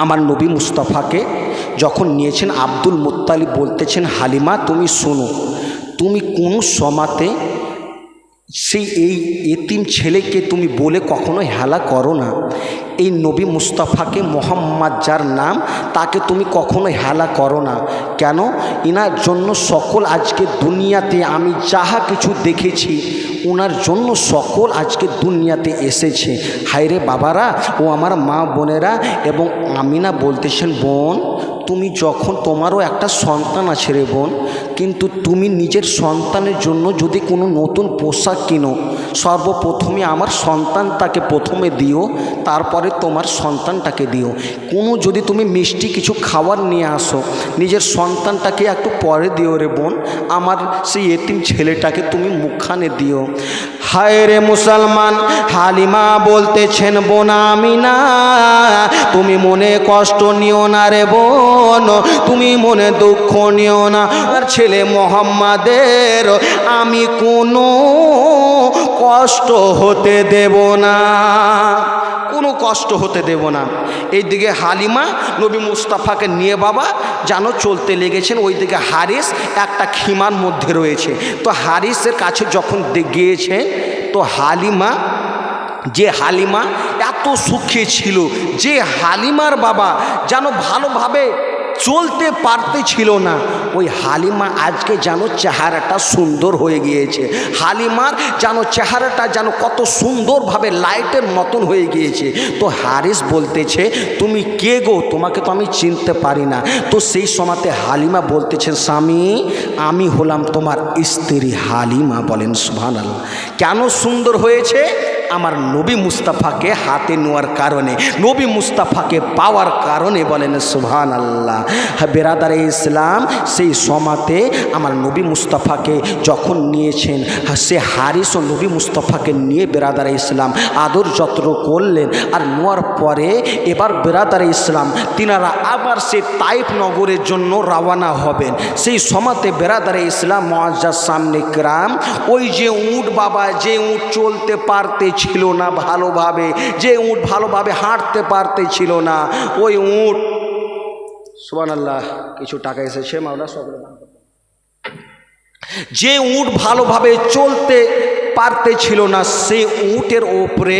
আমার নবী মুস্তফাকে যখন নিয়েছেন আব্দুল মোত্তালিব বলতেছেন হালিমা তুমি শোনো তুমি কোনো সমাতে সেই এই এতিম ছেলেকে তুমি বলে কখনো হেলা করো না। এই নবী মুস্তাফাকে মোহাম্মদ যার নাম, তাকে তুমি কখনো হেলা করো না। কেন? ইনার জন্য সকল আজকে দুনিয়াতে আমি যাহা কিছু দেখেছি ওনার জন্য সকল আজকে দুনিয়াতে এসেছে। হায়রে বাবারা ও আমার মা বোনেরা এবং আমিনা বলতেছেন, বোন তুমি যখন তোমারও একটা সন্তান আছে রে বোন, কিন্তু তুমি নিজের সন্তানের জন্য যদি কোনো নতুন পোশাক কিনো, সর্বপ্রথমে আমার সন্তানটাকে প্রথমে দিও, তারপরে তোমার সন্তানটাকে দিও। কোনো যদি তুমি মিষ্টি কিছু খাবার নিয়ে আসো, নিজের সন্তানটাকে একটু পরে দিও রে বোন, আমার সেই এতিম ছেলেটাকে তুমি মুখখানে দিও। হায় রে মুসলমান, হালিমা বলতেছেন, বোন আমি না তুমি মনে কষ্ট নিও না রে বোন, তুমি মনে দুঃখ নিও না। আর ছেলে মোহাম্মদের, আমি কোনো কষ্ট হতে দেব না। কোনো কষ্ট হতে দেব না। এইদিকে হালিমা, নবী মুস্তাফাকে নিয়ে বাবা, যেন চলতে লেগেছেন, ওইদিকে হারিস একটা খিমার মধ্যে রয়েছে। তো হারিসের কাছে যখন গিয়েছেন গিয়েছে তো হালিমা, যে হালিমা এত সুখী ছিল, যে হালিমার বাবা যেন ভালোভাবে চলতে পারতে ছিল না। ওই হালিমা আজকে যেন চেহারাটা সুন্দর হয়ে গিয়েছে। হালিমার যেন চেহারাটা যেন কত সুন্দরভাবে লাইটের মতন হয়ে গিয়েছে। তো হারিস বলতেছে, তুমি কে গো? তোমাকে তো আমি চিনতে পারি না। তো সেই সময়তে হালিমা বলতেছেন স্বামী, আমি হলাম তোমার স্ত্রী হালিমা। বলেন সুভান কেন সুন্দর হয়েছে? আমার নবী মুস্তাফাকে হাতে নেওয়ার কারণে, নবী মুস্তাফাকে পাওয়ার কারণে বলেন সুবহান আল্লাহ বেরাদারে ইসলাম, সেই সমাতে আমার নবী মুস্তাফাকে যখন নিয়েছেন সে হারিস ও নবী মুস্তাফাকে নিয়ে বেরাদারে ইসলাম আদর যত্ন করলেন। আর নেওয়ার পরে এবার বেরাদারে ইসলাম, তিনারা আবার সে তাইফ নগরের জন্য রওয়ানা হবেন। সেই সমাতে বেরাদারে ইসলাম মহাজার সামনে গ্রাম ওই যে উঁট বাবা, যে উট চলতে পারতে ছিল না ভালোভাবে, যে উট ভালোভাবে হাঁটতে পারতে ছিল না, ওই উট সুবান আল্লাহ কিছু টাকা এসেছে মাওলা সকলে যে উট ভালোভাবে চলতে পারতে ছিল না, সে উটের ওপরে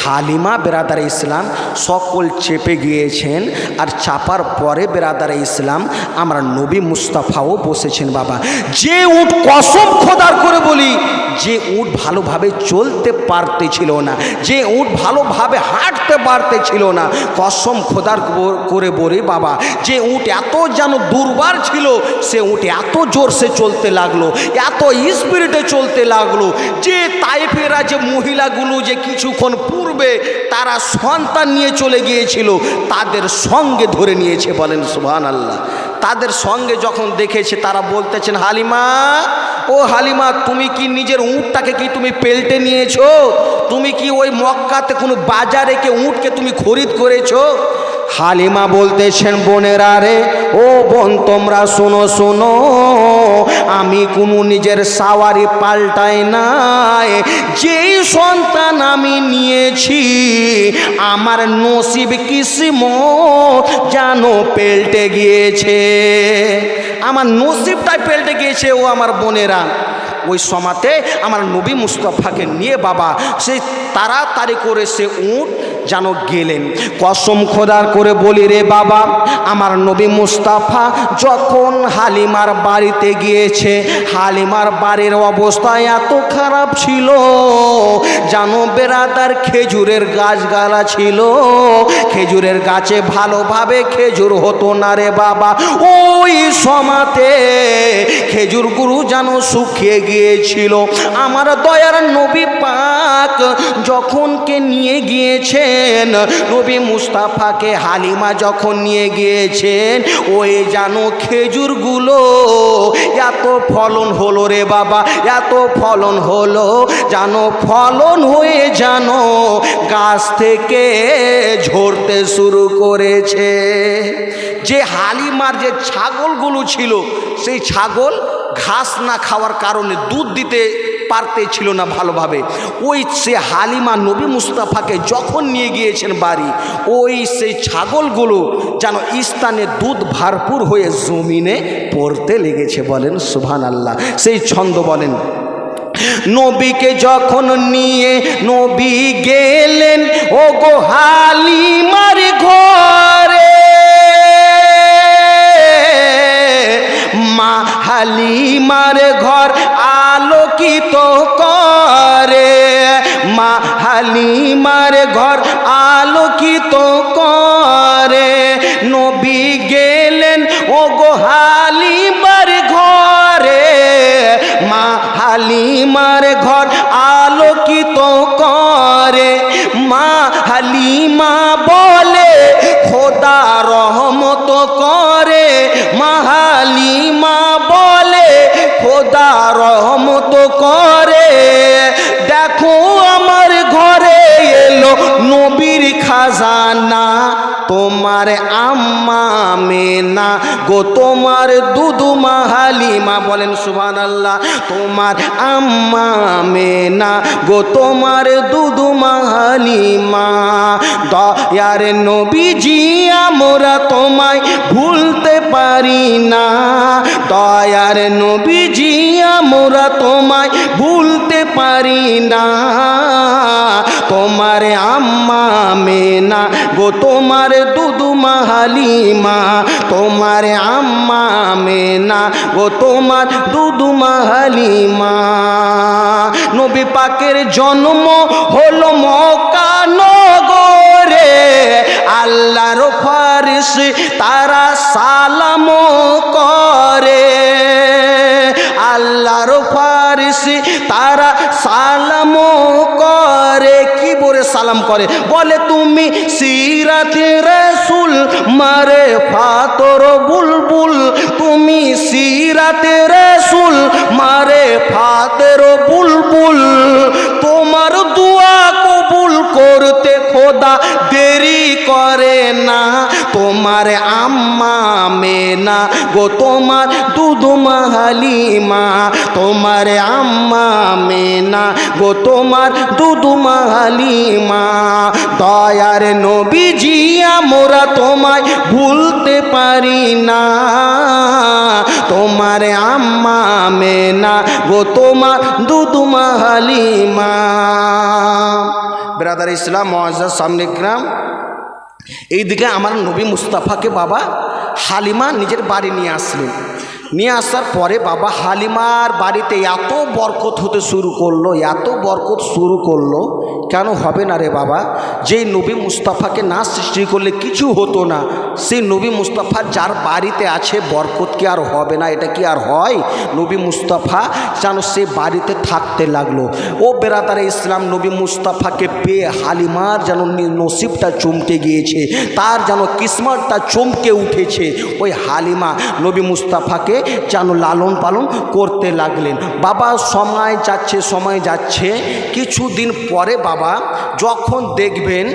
হালিমা বেরাদার ইসলাম সকল চেপে গিয়েছেন আর চাপার পরে বেরাদার ইসলাম আমরা নবী মুস্তাফাও বসেছেন বাবা। যে উট কসম খোদার করে বলি, যে উট ভালোভাবে চলতে পারতে ছিল না, যে উট ভালোভাবে হাঁটতে পারতে ছিল না, কসম খোদার করে বলি বাবা, যে উট এত যেন দুর্বার ছিল, সে উট এত জোরসে চলতে লাগল, এত স্পিরিটে চলতে লাগল, যে তাইফেরা, যে মহিলাগুলো যে কিছুক্ষণ পূর্বে তারা সন্তান নিয়ে চলে গিয়েছিল, তাদের সঙ্গে ধরে নিয়েছে বলেন সুহান আল্লাহ তাদের সঙ্গে যখন দেখেছে, তারা বলতেছেন, হালিমা, ও হালিমা, তুমি কি নিজের উঁটটাকে কি তুমি পেল্টে নিয়েছো? তুমি কি ওই মক্কাতে কোনো বাজারে কে উঁটকে তুমি খরিদ করেছ? হালিমা বলতেছেন, বোনেরা রে, ও বোন, তোমরা শোনো শোনো। আমি কোনো নিজের সাওয়ারি পাল্টাই নাই। যেই সন্তান আমি নিয়েছি, আমার নসিব কিসিম জানো পেল্টে গিয়েছে। আমার নসিবটাই পেল্টে গিয়েছে, ও আমার বোনেরা। ওই সমাতে আমার নবী মুস্তফাকে নিয়ে বাবা সেই তাড়াতাড়ি করে সে উঁট যেন গেলেন। কসম খোদার করে বলি রে বাবা, আমার নবী মুস্তাফা যখন হালিমার বাড়িতে গিয়েছে, হালিমার বাড়ির অবস্থা এত খারাপ ছিল। যেন বেড়াদার খেজুরের গাছগালা ছিল। খেজুরের গাছে ভালোভাবে খেজুর হতো না রে বাবা। ওই সমাতে খেজুর গুরু যেন শুকিয়ে গিয়েছিল। আমার দয়ার নবী পাক যখন কে নিয়ে গিয়েছেন নবী মুস্তাফাকে হালিমা যখন নিয়ে গিয়েছেন, ওই জানো খেজুরগুলো এত ফলন হলো রে বাবা, এত ফলন হলো, জানো ফলন হয়ে জানো গাছ থেকে ঝরতে শুরু করেছে। যে হালিমার যে ছাগলগুলো ছিল, সেই ছাগল ঘাস না খাওয়ার কারণে দুধ দিতে পারতে ছিল না ভালোভাবে। ওই সে হালিমা নবী মুস্তাফাকে যখন নিয়ে গিয়েছেন বাড়ি, ওই সেই ছাগলগুলো যেন স্থানে দুধ ভরপুর হয়ে জমিনে পড়তে লেগেছে বলেন সুভান আল্লাহ সেই ছন্দ বলেন, নবীকে যখন নিয়ে নবী গেলেন ও গো হালিমার ঘরে, মা হালিমার ঘর আলোকিত করে। মা হালিমার ঘর আলোকিত করে। নবী গেলেন ও গো হালিমার ঘরে। মা হালিমার ঘর আলোকিত করে। মা হালিমা বলে, খোদা রহমত করে। মা খোদা রহমত করে। দেখো আমার ঘরে এলো নবীর খাজানা। তোমার আম্মা মেনা গো, তোমার দুদু হালিমা বলেন সুবান আল্লাহ তোমার আম্মা মেনা গো, তোমার দুদু হালিমা দয়ার নবীজি, আমরা তোমায় ভুলতে পারি না। দয়ার নবীজি আমরা তোমায় ভুলতে পারি না। তোমার আম্মা মেনা গো, তোমার দুদু হালিমা তোমার আম্মা মেনা গো, তোমার দুদু হালিমা নবী পাকের জন্ম হলো মক্কা নগরে। আল্লাহর ফারিস তারা সালাম করে। ফারিস তারা সালাম করে। কি বলে সালাম করে? বলে, তুমি সিরাতে রসুল, মারে ফাতর বুলবুল। তুমি সিরাতে রসুল, মারে ফাতের বুলবুল। তোমার দুয়া কবুল করতে খোদা দেরি করে না। তোমার আম্মা মেনা গো, তোমার দুধুমা হালিমা তোমার আম্মা মেনা গো, তোমার দুধুমা হালিমা দয়ার নবীজি, আমরা তোমায় ভুলতে পারি না। তোমার আম্মা মেনা গো, তোমার দুধুমা হালিমা ব্রাদার ইসলাম, মহাজার সামনে গ্রাম এইদিকে আমার নবী মুস্তাফাকে বাবা হালিমা নিজের বাড়ি নিয়ে আসলেন। নিয়ে আসার পরে বাবা হালিমার বাড়িতে এত বরকত হতে শুরু করল, এত বরকত শুরু করল, কেন হবে না রে বাবা? যেই নবী মুস্তাফাকে না সৃষ্টি করলে কিছু হতো না, সেই নবী মুস্তাফা যার বাড়িতে আছে, বরকত কি আর হবে না? এটা কি আর হয়? নবী মুস্তাফা যেন সে বাড়িতে থাকতে লাগল। ও বেরাদারে ইসলাম, নবী মুস্তাফাকে পেয়ে হালিমার যেন নসিবটা চমকে গিয়েছে, তার যেন কিসমতটা চমকে উঠেছে। ওই হালিমা নবী মুস্তাফাকে যেন লালন পালন করতে লাগলেন। বাবা সময় যাচ্ছে সময় যাচ্ছে। কিছুদিন পরে বাবা যখন দেখবেন,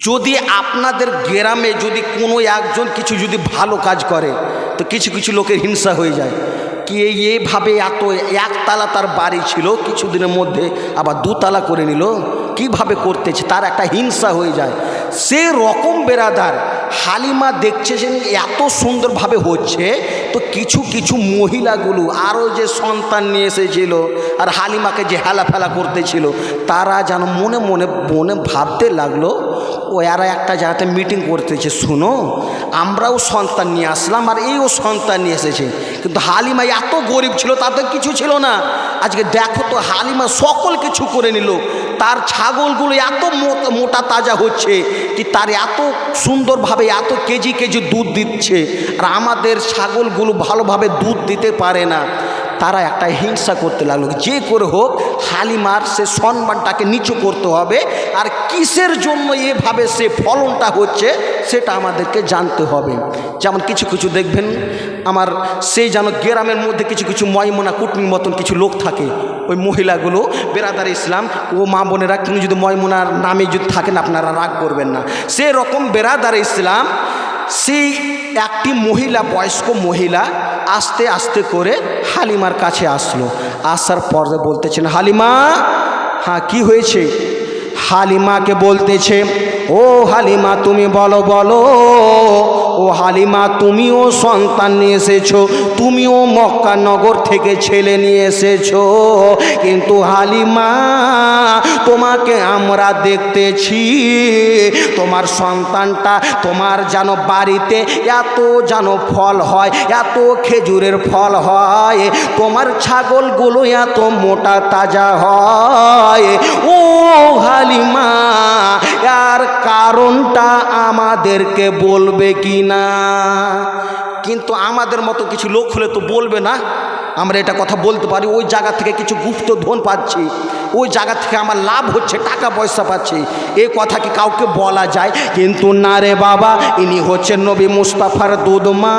যদি আপনাদের গ্রামে যদি কোনো একজন কিছু যদি ভালো কাজ করে, তো কিছু কিছু লোকের হিংসা হয়ে যায়। কি এই এইভাবে এত একতলা তার বাড়ি ছিল? কিছুদিনের মধ্যে আবার দুতলা করে নিল। কীভাবে করতেছে? তার একটা হিংসা হয়ে যায়। সে রকম বেরাদার হালিমা দেখছে যে এত সুন্দরভাবে হচ্ছে, তো কিছু কিছু মহিলাগুলো, আরও যে সন্তান নিয়ে এসেছিল আর হালিমাকে যে হেলাফেলা করতেছিল, তারা যেন মনে মনে মনে ভাবতে লাগল ও এরা একটা জায়গাতে মিটিং করতেছে, শুনো, আমরাও সন্তান নিয়ে আসলাম আর এইও সন্তান নিয়ে এসেছে। কিন্তু হালিমা এত গরিব ছিল তাতে কিছু ছিল না। আজকে দেখো তো হালিমা সকল কিছু করে নিল। তার ছাগলগুলো এত মোটা তাজা হচ্ছে কি তার এত সুন্দরভাবে এত কেজি কেজি দুধ দিচ্ছে। আর আমাদের ছাগলগুলো ভালোভাবে দুধ দিতে পারে না। তারা একটা হিংসা করতে লাগল। যে করে হোক, হালিমার সে সম্মানটাকে নিচু করতে হবে। আর কিসের জন্য এভাবে সে ফলনটা হচ্ছে, সেটা আমাদেরকে জানতে হবে। যেমন কিছু কিছু দেখবেন, আমার সেই যেন গ্রামের মধ্যে কিছু কিছু ময়মনা কুটনির মতন কিছু লোক থাকে। ওই মহিলাগুলো, বেরাদার ইসলাম ও মা বোনেরা কিন্তু যদি ময়মনার নামে যদি থাকেন, আপনারা রাগ করবেন না। সে রকম বেরাদার ইসলাম সেই একটি মহিলা, বয়স্ক মহিলা আস্তে আস্তে করে হালিমার কাছে আসলো। আসার পরে বলতেছেন, হালিমা হ্যাঁ কি হয়েছে? হালিমাকে বলতেছে, ও হালিমা, তুমি বলো বলো ও হালিমা, তুমিও সন্তান নিয়ে এসেছ, তুমিও মক্কা নগর থেকে ছেলে নিয়ে এসেছ। কিন্তু হালিমা, তোমাকে আমরা দেখতেছি, তোমার সন্তানটা তোমার যেন বাড়িতে এত যেন ফল হয়, এত খেজুরের ফল হয়, তোমার ছাগলগুলো এত মোটা তাজা হয়। ও হালিমা আর কারণটা আমাদেরকে বলবে কি না। কিন্তু আমাদের মতো কিছু লোক হলে তো বলবে না। আমরা এটা কথা বলতে পারি, ওই জায়গা থেকে কিছু গুপ্ত ধন পাচ্ছি, ওই জায়গা থেকে আমার লাভ হচ্ছে, টাকা পয়সা পাচ্ছি। এ কথা কি কাউকে বলা যায়? কিন্তু না রে বাবা, ইনি হচ্ছেন নবী মুস্তাফার দুধমা।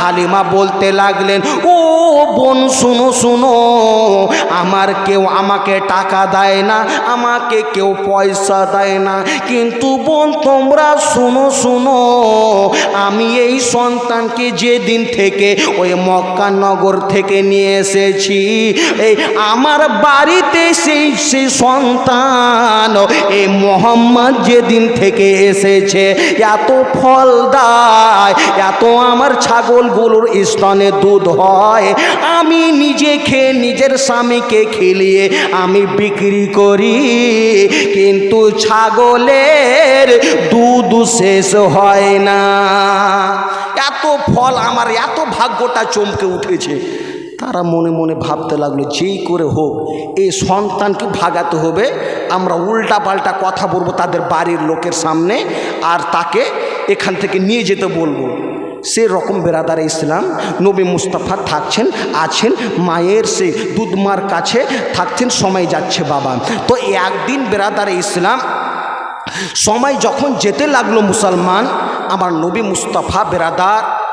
হালিমা বলতে লাগলেন, ও বোন, শুনো শুনো। আমার কেউ আমাকে টাকা দেয় না, আমাকে কেউ পয়সা দেয় না। কিন্তু বোন, তোমরা শুনো শুনো। আমি এই সন্তানকে যেদিন থেকে ওই মক্কা নগর থেকে নিয়ে এসেছি, এই আমার বাড়িতে সেই সেই সন্তান, এই মোহাম্মদ যেদিন থেকে এসেছে, এত ফল দেয়, এত আমার ছাগলগুলোর স্তনে দুধ হয়। আমি নিজে খেয়ে নিজের স্বামীকে খেলিয়ে আমি বিক্রি করি। কিন্তু ছাগলের দুধ শেষ হয় না। এত ফল আমার, এত ভাগ্যটা চমকে উঠেছে। তারা মনে মনে ভাবতে লাগল যেই করে হোক, এই সন্তানকে ভাগাতে হবে। আমরা উল্টা পাল্টা কথা বলব তাদের বাড়ির লোকের সামনে আর তাকে এখান থেকে নিয়ে যেতে বলব। সে রকম বেরাদার ইসলাম নবী মুস্তাফা থাকছেন, আছেন, মায়ের সে দুধমার কাছে থাকছেন, সময় যাচ্ছে বাবা। তো একদিন বেরাদার ইসলাম সময় যখন যেতে লাগল মুসলমান, আমার নবী মুস্তাফা বেরাদার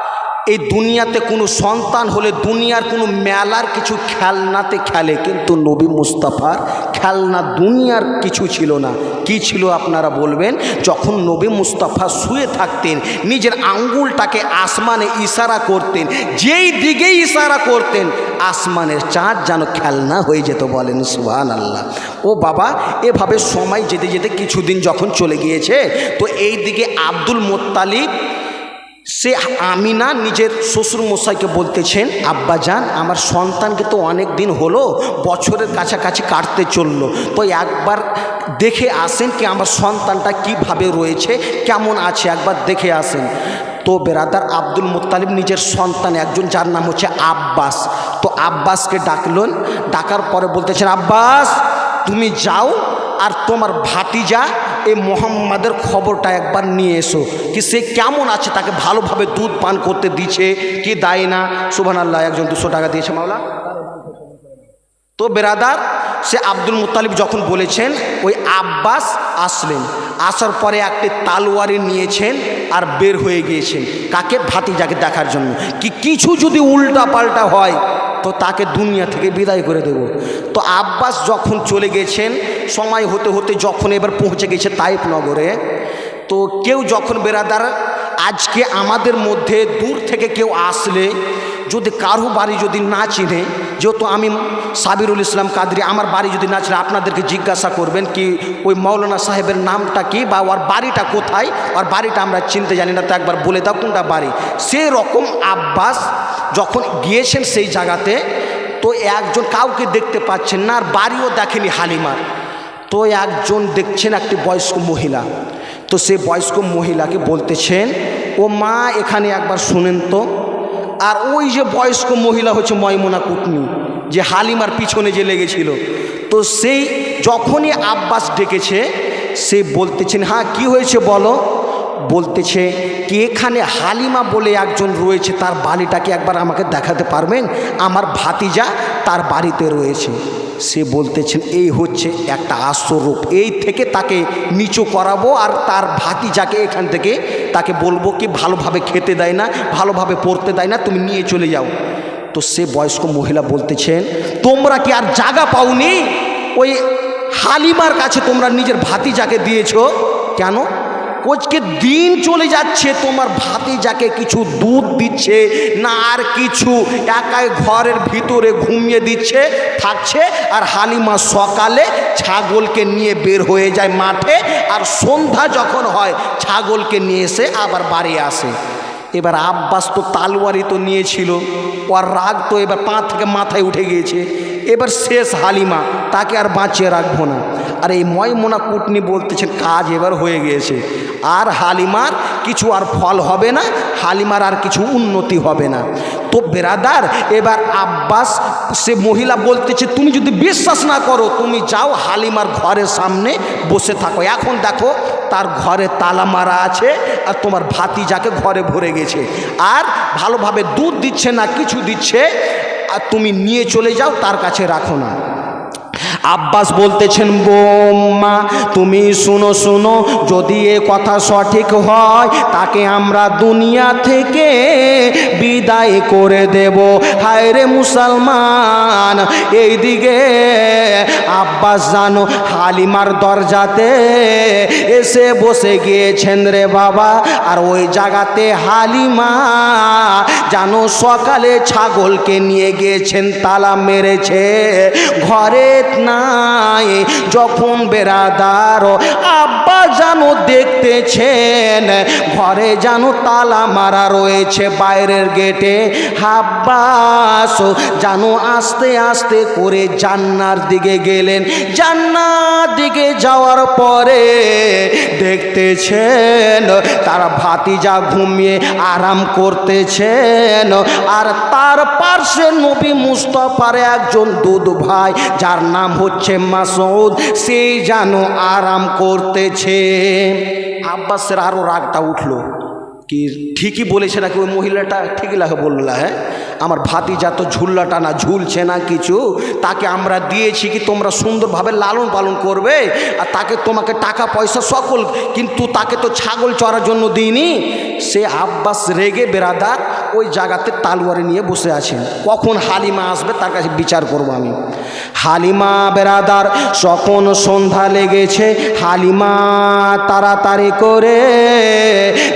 এই দুনিয়াতে কোনো সন্তান হলে দুনিয়ার কোনো মেলার কিছু খেলনাতে খেলে, কিন্তু নবী মুস্তাফার খেলনা দুনিয়ার কিছু ছিল না। কি ছিল আপনারা বলবেন? যখন নবী মুস্তাফা শুয়ে থাকতেন, নিজের আঙ্গুলটাকে আসমানে ইশারা করতেন, যেই দিকেই ইশারা করতেন, আসমানের চাঁদ যেন খেলনা হয়ে যেত বলেন সুহান আল্লাহ ও বাবা, এভাবে সময় যেতে যেতে কিছুদিন যখন চলে গিয়েছে, তো এই দিকে আব্দুল মোত্তালিব সে আমিনা নিজের শ্বশুর মশাইকে বলতেছেন, আব্বা যান, আমার সন্তানকে তো অনেক দিন হলো, বছরের কাছাকাছি কাটতে চলল। তো একবার দেখে আসেন কি আমার সন্তানটা কীভাবে রয়েছে, কেমন আছে, একবার দেখে আসেন। তো বেরাদার আব্দুল মুত্তালিব নিজের সন্তান, একজন যার নাম হচ্ছে আব্বাস। তো আব্বাসকে ডাকলেন, ডাকার পরে বলতেছেন, আব্বাস, তুমি যাও আর তোমার ভাতিজা এই মোহাম্মদের খবরটা একবার নিয়ে এসো কি সে কেমন আছে, তাকে ভালোভাবে দুধ পান করতে দিচ্ছে, কি দেয় না? সুবান আল্লাহ একজন দুশো টাকা দিয়েছে মাওলা। তো বেরাদার, সে আব্দুল মুতালিব যখন বলেছেন, ওই আব্বাস আসলেন। আসার পরে একটি তালোয়ারি নিয়েছেন আর বের হয়ে গিয়েছেন। কাকে? ভাতিজাকে দেখার জন্য। কি কিছু যদি উল্টা পাল্টা হয় তো তাকে দুনিয়া থেকে বিদায় করে দেব। তো আব্বাস যখন চলে গেছেন, সময় হতে হতে যখন এবার পৌঁছে গেছে তাইপ নগরে তো কেউ যখন বেরাদার, আজকে আমাদের মধ্যে দূর থেকে কেউ আসলে যদি কারও বাড়ি যদি না চিনে, যেহেতু আমি সাবিরুল ইসলাম কাদরি, আমার বাড়ি যদি না চিনে, আপনাদেরকে জিজ্ঞাসা করবেন কি, ওই মৌলানা সাহেবের নামটা কি বা ওর বাড়িটা কোথায়? ওর বাড়িটা আমরা চিনতে জানি না, তো একবার বলে দাও কোনটা বাড়ি? সে রকম আব্বাস যখন গিয়েছেন সেই জায়গাতে, তো একজন কাউকে দেখতে পাচ্ছেন না, আর বাড়িও দেখেনি হালিমার। তো একজন দেখছেন একটি বয়স্ক মহিলা। তো সে বয়স্ক মহিলাকে বলতেছেন, ও মা, এখানে একবার শুনেন তো। আর ওই যে বয়স্ক মহিলা হচ্ছে ময়মনা কুটনি, যে হালিমার পিছনে যে লেগেছিল। তো সেই যখনই আব্বাস ডেকেছে, সে বলতেছেন হ্যাঁ কি হয়েছে বলো? বলতেছে, কি এখানে হালিমা বলে একজন রয়েছে, তার বাড়িটাকে একবার আমাকে দেখাতে পারবেন? আমার ভাতিজা তার বাড়িতে রয়েছে। সে বলতেছেন এই হচ্ছে একটা আশ্বরূপ এই থেকে তাকে নিচু করাবো আর তার ভাতিজাকে এখান থেকে তাকে বলব কি, ভালোভাবে খেতে দেয় না, ভালোভাবে পড়তে দেয় না, তুমি নিয়ে চলে যাও। তো সে বয়স্ক মহিলা বলতেছেন তোমরা কি আর জায়গা পাওনি? ওই হালিমার কাছে তোমরা নিজের ভাতিজাকে দিয়েছ? কেন? কোচকে দিন চলে যাচ্ছে, তোমার ভাতে যাকে কিছু দুধ দিচ্ছে, না আর কিছু, একাই ঘরের ভিতরে ঘুমিয়ে দিচ্ছে, থাকছে, আর হালিমা সকালে ছাগলকে নিয়ে বের হয়ে যায় মাঠে, আর সন্ধ্যা যখন হয়, ছাগলকে নিয়ে এসে আবার বাড়ি আসে। এবার আব্বাস তো তালওয়ারি তো নিয়েছিল, ওর রাগ তো এবার পা থেকে মাথায় উঠে গিয়েছে। এবার শেষ হালিমা, তাকে আর বাঁচিয়ে রাখব না। আর এই ময়মোনা কুটনি বলতেছে, কাজ এবার হয়ে গিয়েছে। আর হালিমার কিছু আর ফল হবে না, হালিমার আর কিছু উন্নতি হবে না। তো বেরাদার, এবার আব্বাস, সে মহিলা বলতেছে, তুমি যদি বিশ্বাস না করো, তুমি যাও হালিমার ঘরের সামনে বসে থাকো। এখন দেখো, তার ঘরে তালা মারা আছে আর তোমার ভাতিজাকে ঘরে ভরে গেছে। আর ভালোভাবে দুধ দিচ্ছে না, কিছু দিচ্ছে, আর তুমি নিয়ে চলে যাও, তার কাছে রাখো না। আব্বাস বলতেছেন বোম্মা তুমি শুনো শুনো, যদি এ কথা সঠিক হয়, তাকে আমরা দুনিয়া থেকে বিদায় করে দেব। হায় রে মুসলমান, এইদিকে আব্বাস জানো, হালিমার দরজাতে এসে বসে গিয়েছেন রে বাবা। আর ওই জায়গাতে হালিমা জানো, সকালে ছাগলকে নিয়ে গিয়েছেন, তালা মেরেছে। ঘরে নাই। যখন বেড়াদার আব্বা জানো দেখতেছেন, ঘরে জানো তালা মারা রয়েছে বাইরের গেটে, হাব্বাস জানো আস্তে আস্তে করে জান্নার দিকে গেলেন। জান্নার দিকে যাওয়ার পরে দেখতেছেন তারা ভাতিজা ঘুমিয়ে আরাম করতেছেন, আর তার পার্শ্বে নবী মুস্তফার একজন দুধ ভাই, যার নাম হচ্ছে মাসুদ সেই যেন আরাম করতেছে। আব্বাসের আরও রাগটা উঠল। কি ঠিকই বলেছে নাকি ওই মহিলাটা? ঠিকই লাগে বললা হ্যাঁ। আমার ভাতিজা তো ঝুল্লাটা না, ঝুলছে না কিছু। তাকে আমরা দিয়েছি কি তোমরা সুন্দরভাবে লালন পালন করবে, আর তাকে তোমাকে টাকা, পয়সা সকল, কিন্তু তাকে তো ছাগল চড়ার জন্য দিইনি। সে আব্বাস রেগে বেরাদার ওই জায়গাতে তালুয়ারে নিয়ে বসে আছেন কখন হালিমা আসবে তার কাছে বিচার করব আমি। হালিমা বেরাদার যখন সন্ধ্যা লেগেছে। হালিমা তাড়াতাড়ি করে,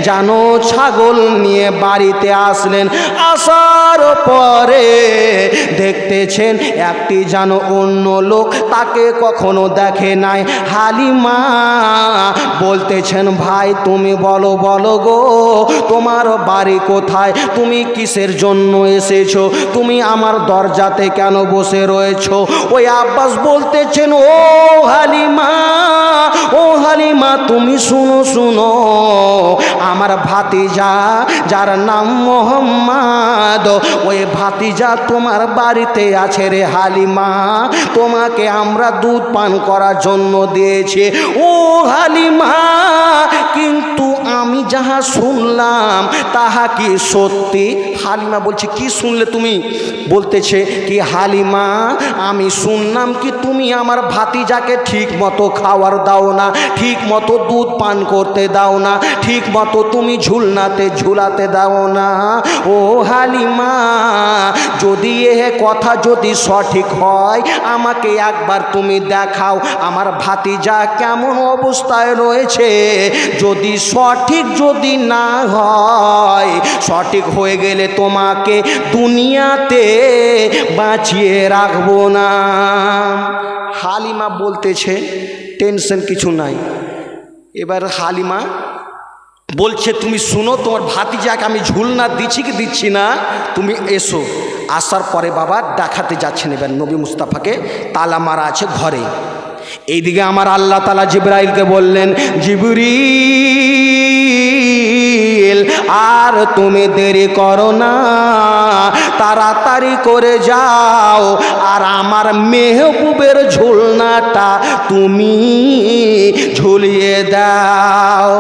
জানো ছাগল নিয়ে বাড়িতে আসলেন। আসার পরে দেখতেছেন একটি যেন অন্য লোক তাকে কখনো দেখে নাই। হালিমা বলতেছেন, ভাই, তুমি বলো বলো গো, তোমার বাড়ি কোথায়? তুমি কিসের জন্য এসেছ? তুমি আমার দরজাতে কেন বসে রয়েছো? ওই আব্বাস বলতেছেন, ও হালিমা ও হালিমা, তুমি শুনো শুনো, আমার ভাতিজা, যার নাম মোহাম্মদ। ওই ভাতিজা তোমার বাড়িতে আছে রে হালিমা। তোমাকে আমরা দুধ পান করার জন্য দিয়েছি। ও হালিমা, কিন্তু আমি যাহা শুনলাম, তাহা কি সত্যি? হালিমা বলছে, কি শুনলে তুমি? বলতেছে কি, হালিমা, আমি শুনলাম কি তুমি আমার ভাতিজাকে ঠিক মতো খাওয়ার দাও না, ঠিক মতো দুধ পান করতে দাও না, ঠিক মতো তুমি ঝুলনাতে ঝুলাতে দাও না। ও হালিমা, যদি এ কথা যদি সঠিক হয়, আমাকে একবার তুমি দেখাও। আমার ভাতিজা কেমন অবস্থায় রয়েছে? যদি সঠিক যদি না হয়, সঠিক হয়ে গেলে তোমাকে দুনিয়াতে বাঁচিয়ে রাখব না। হালিমা বলতেছে, টেনশন কিছু নাই। এবার হালিমা বলছে, তুমি শুনো, তোমার ভাতিজাকে আমি ঝুল না দিচ্ছি কি দিচ্ছি না? তুমি এসো। আসার পরে বাবা দেখাতে যাচ্ছেন এবার নবী মুস্তাফাকে, তালা মারা আছে ঘরে। এইদিকে আমার আল্লাহ তালা জিব্রাইলকে বললেন জিবরিল আর তুমি দেরি করো না। তাড়াতাড়ি করে যাও, আর আমার মেহবুবের ঝুলনাটা তুমি ঝুলিয়ে দাও।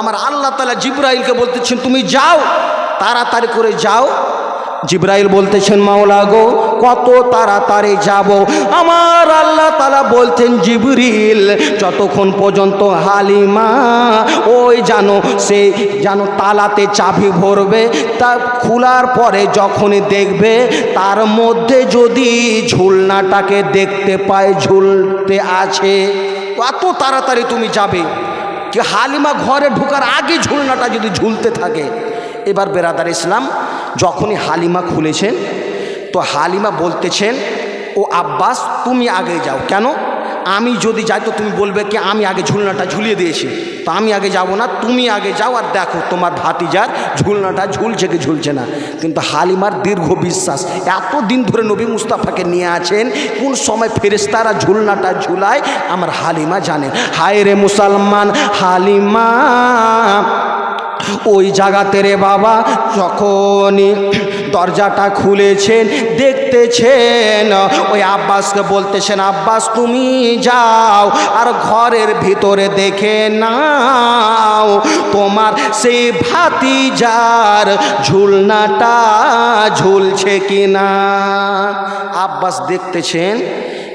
আমার আল্লাহ তালা জিব্রাইলকে বলতেছেন, তুমি যাও, তাড়াতাড়ি করে যাও। জিব্রাইল বলতেছেন, মাওলা গো, কত তাড়াতাড়ি যাব। আমার আল্লাহ তালা বলতেন, জিবরিল, যতক্ষণ পর্যন্ত হালিমা, ওই জানো সে যেন তালাতে চাবি ভরবে, তা খোলার পরে যখনই দেখবে, তার মধ্যে যদি ঝুলনাটাকে দেখতে পায়, ঝুলতে আছে, কত তাড়াতাড়ি তুমি যাবে। কি হালিমা ঘরে ঢোকার আগে ঝুলনাটা যদি ঝুলতে থাকে। এবার বেরাদার ইসলাম যখনই হালিমা খুলেছেন, তো হালিমা বলতেছেন, ও আব্বাস, তুমি আগে যাও। কেন? আমি যদি যাই, তো তুমি বলবে কি, আমি আগে ঝুলনাটা ঝুলিয়ে দিয়েছি। তো আমি আগে যাব না, তুমি আগে যাও আর দেখো তোমার ভাতিজার ঝুলনাটা ঝুলছে কি ঝুলছে না। কিন্তু হালিমার দীর্ঘ বিশ্বাস এত দিন ধরে নবী মুস্তাফাকে নিয়ে আছেন, কোন সময় ফেরেস্তারা ঝুলনাটা ঝুলায়, আমার হালিমা জানে। হায় রে মুসলমান হালিমা ওই জায়গাতে রে বাবা, যখনই দরজাটা খুলেছেন, দেখতেছেন, ওই আব্বাসকে বলতেছেন, আব্বাস, তুমি যাও আর ঘরের ভিতরে দেখে নাও, তোমার সেই ভাতিজার ঝুলনাটা ঝুলছে কি না আব্বাস দেখতেছেন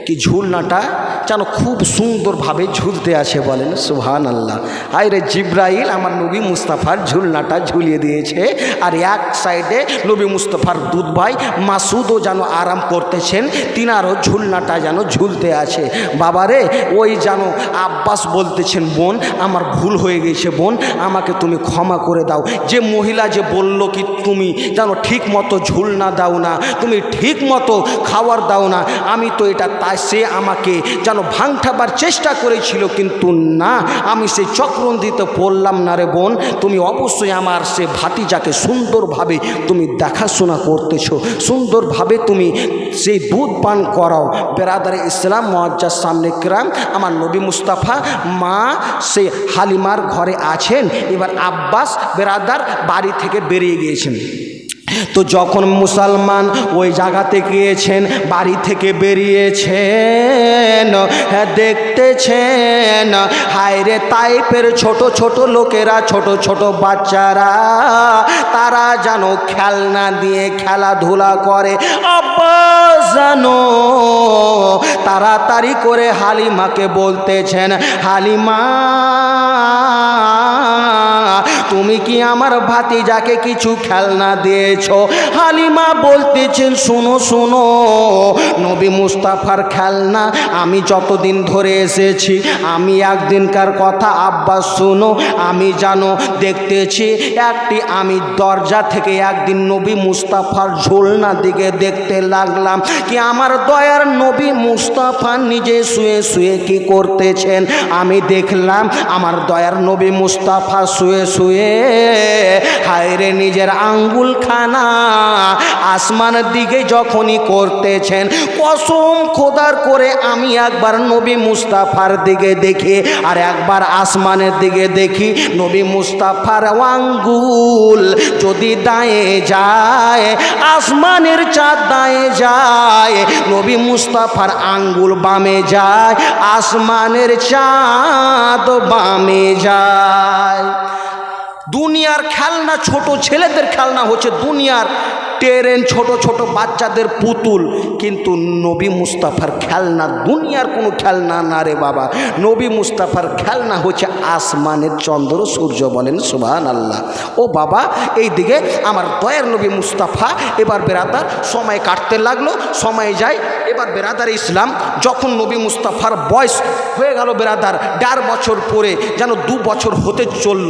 কি ঝুলনাটা যেন খুব সুন্দরভাবে ঝুলতে আছে বলেন সুহান আল্লাহ আরে জিব্রাইল, আমার নবী মুস্তাফার ঝুলনাটা ঝুলিয়ে দিয়েছে। আর এক সাইডে নবী মুস্তাফার দুধ ভাই মাসুদও যেন আরাম করতেছেন, তিনারও ঝুলনাটা যেন ঝুলতে আছে বাবারে ওই যেন আব্বাস বলতেছেন, বোন, আমার ভুল হয়ে গেছে বোন, আমাকে তুমি ক্ষমা করে দাও। যে মহিলা যে বলল কি তুমি যেন ঠিক মতো ঝুলনা দাও না, তুমি ঠিক মতো খাবার দাও না, আমি তো এটা তাই সে আমাকে যেন ভাঙঠাবার চেষ্টা করেছিল, কিন্তু না, আমি সেই চক্রন্দিতে পড়লাম না রে বোন। তুমি অবশ্যই আমার সে ভাতিজাকে সুন্দরভাবে তুমি দেখাশোনা করতেছো। সুন্দরভাবে তুমি সেই দুধ পান করাও। বেরাদারে ইসলাম, মজ্জার সামনে ক্রাম, আমার নবী মুস্তাফা, মা সে হালিমার ঘরে আছেন। এবার আব্বাস বেরাদার বাড়ি থেকে বেরিয়ে গিয়েছেন। তো যখন মুসলমান ওই জায়গাতে গিয়েছেন, বাড়ি থেকে বেরিয়েছেন হ্যাঁ দেখতেছেন, হায়রে তাইপের ছোট ছোট লোকেরা, ছোট ছোট বাচ্চারা, তারা যেন খেলনা দিয়ে খেলাধুলা করে। আব্বাস জানো, তাড়াতাড়ি করে হালিমাকে বলতেছেন, হালিমা তুমি কি আমার ভাতিজাকে কিছু খেলনা দিয়েছ? হালিমা বলতেছেন, শুনো শুনো, নবী মুস্তাফার খেলনা আমি যতদিন ধরে এসেছি, আমি একদিনকার কথা আব্বাস শুনো, আমি জানো, দেখতেছি একটি আমি দরজা থেকে একদিন নবী মুস্তাফার ঝোলনা দিকে দেখতে লাগলাম কি আমার দয়ার নবী মুস্তাফা নিজে শুয়ে শুয়ে কি করতেছেন? আমি দেখলাম আমার দয়ার নবী মুস্তাফা শুয়ে শুয়ে হায়রে নিজের আঙ্গুল খানা আসমানের দিকে যখনই করতেছেন, কসম খোদার করে আমি একবার নবী মুস্তাফার দিকে দেখি আর একবার আসমানের দিকে দেখি। নবী মুস্তাফার আঙ্গুল যদি দায়ে যায়, আসমানের চাঁদ দায়ে যায়, নবী মুস্তাফার আঙ্গুল বামে যায়, আসমানের চাঁদ বামে যায়। দুনিয়ার খেলনা ছোট ছেলেদের খেলনা হচ্ছে দুনিয়ার ট্রেন ছোট ছোট বাচ্চাদের পুতুল। কিন্তু নবী মুস্তাফার খেলনা দুনিয়ার কোনো খেলনা না রে বাবা। নবী মুস্তাফার খেলনা হচ্ছে আসমানের চন্দ্র, সূর্য বলেন সুবাহান আল্লাহ ও বাবা, এই দিকে আমার দয়ের নবী মুস্তাফা, এবার বেরাদার, সময় কাটতে লাগল, সময় যায়। এবার বেরাদার ইসলাম, যখন নবী মুস্তাফার বয়স হয়ে গেল বেরাদার, দেড় বছর পরে, যেন দু বছর হতে চলল।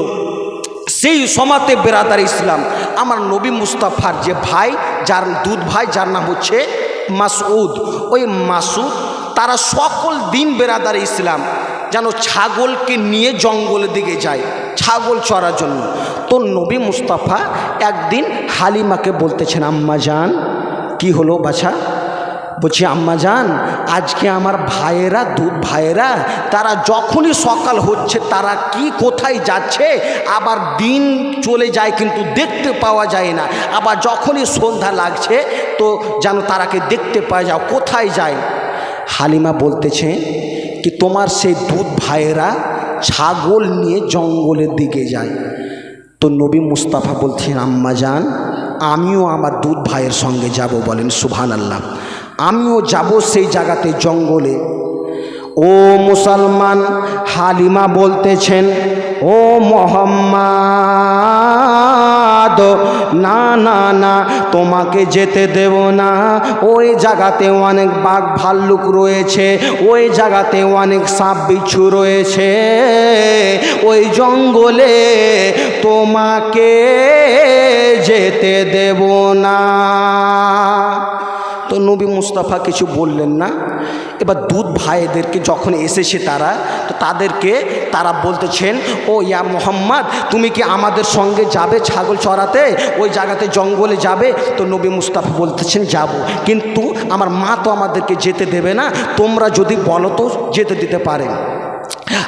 সেই সমাতে বেরাদার ইসলাম। আমার নবী মুস্তাফার যে ভাই, যার দুধ ভাই, যার নাম হচ্ছে মাসউদ, ওই মাসুদ তারা সকল দিন বেরাদার ইসলাম, যেন ছাগলকে নিয়ে জঙ্গলের দিকে যায়, ছাগল চড়ার জন্য। তো নবী মুস্তাফা একদিন হালিমাকে বলতেছেন, আম্মা যান কি হলো বাছা? বলছি, আম্মা যান আজকে আমার ভাইয়েরা, দু, ভাইয়েরা, তারা যখনই সকাল হচ্ছে, তারা কি কোথায় যাচ্ছে, আবার দিন চলে যায় কিন্তু দেখতে পাওয়া যায় না। আবার যখনই সন্ধ্যা লাগছে, তো যেন তারাকে দেখতে পাওয়া যায়, কোথায় যায়? হালিমা বলতেছে কি, তোমার সেই দুধ ভাইয়েরা ছাগল নিয়ে জঙ্গলের দিকে যায়। তো নবী মুস্তাফা বলছেন, আম্মা যান আমিও আমার দুধ ভাইয়ের সঙ্গে যাব বলেন সুভান আল্লাহ আমিও যাব সেই জায়গাতে জঙ্গলে। ও মুসলমান, হালিমা বলতেছেন, ও মোহাম্মদ, না না না, তোমাকে যেতে দেব না। ওই জায়গাতে অনেক বাঘ ভাল্লুক রয়েছে, ওই জায়গাতে অনেক সাপ বিচ্ছু রয়েছে। ওই জঙ্গলে তোমাকে যেতে দেব না। তো নবী মুস্তাফা কিছু বললেন না। এবার দুধ ভাইদেরকে যখন এসেছে তারা, তো তাদেরকে তারা বলতেছেন, ও ইয়া মোহাম্মদ, তুমি কি আমাদের সঙ্গে যাবে ছাগল চড়াতে? ওই জায়গাতে জঙ্গলে যাবে? তো নবী মুস্তাফা বলতেছেন, যাব। কিন্তু আমার মা তো আমাদেরকে যেতে দেবে না। তোমরা যদি বলো তো যেতে দিতে পারেন।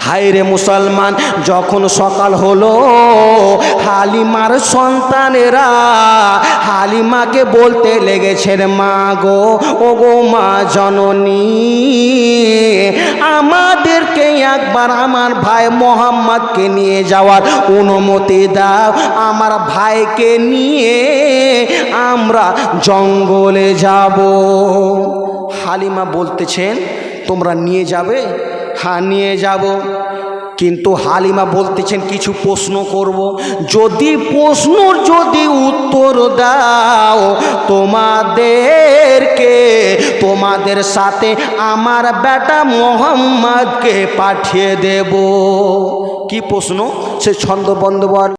হায় রে মুসলমান, যখন সকাল হলো, হালিমার সন্তানেরা হালিমাকে বলতে লেগেছেন, মা গো ও গো মা জননী, আমাদেরকে একবার আমার ভাই মোহাম্মদকে নিয়ে যাওয়ার অনুমতি দাও। আমার ভাইকে নিয়ে আমরা জঙ্গলে যাব। হালিমা বলতেছেন, তোমরা নিয়ে যাবে? হ্যাঁ নিয়ে যাব। কিন্তু হালিমা বলতেছেন, কিছু প্রশ্ন করব। যদি প্রশ্নর যদি উত্তর দাও, তোমাদেরকে, তোমাদের সাথে আমার বেটা মোহাম্মদকে পাঠিয়ে দেব। কি প্রশ্ন? সে ছন্দ বন্দোবর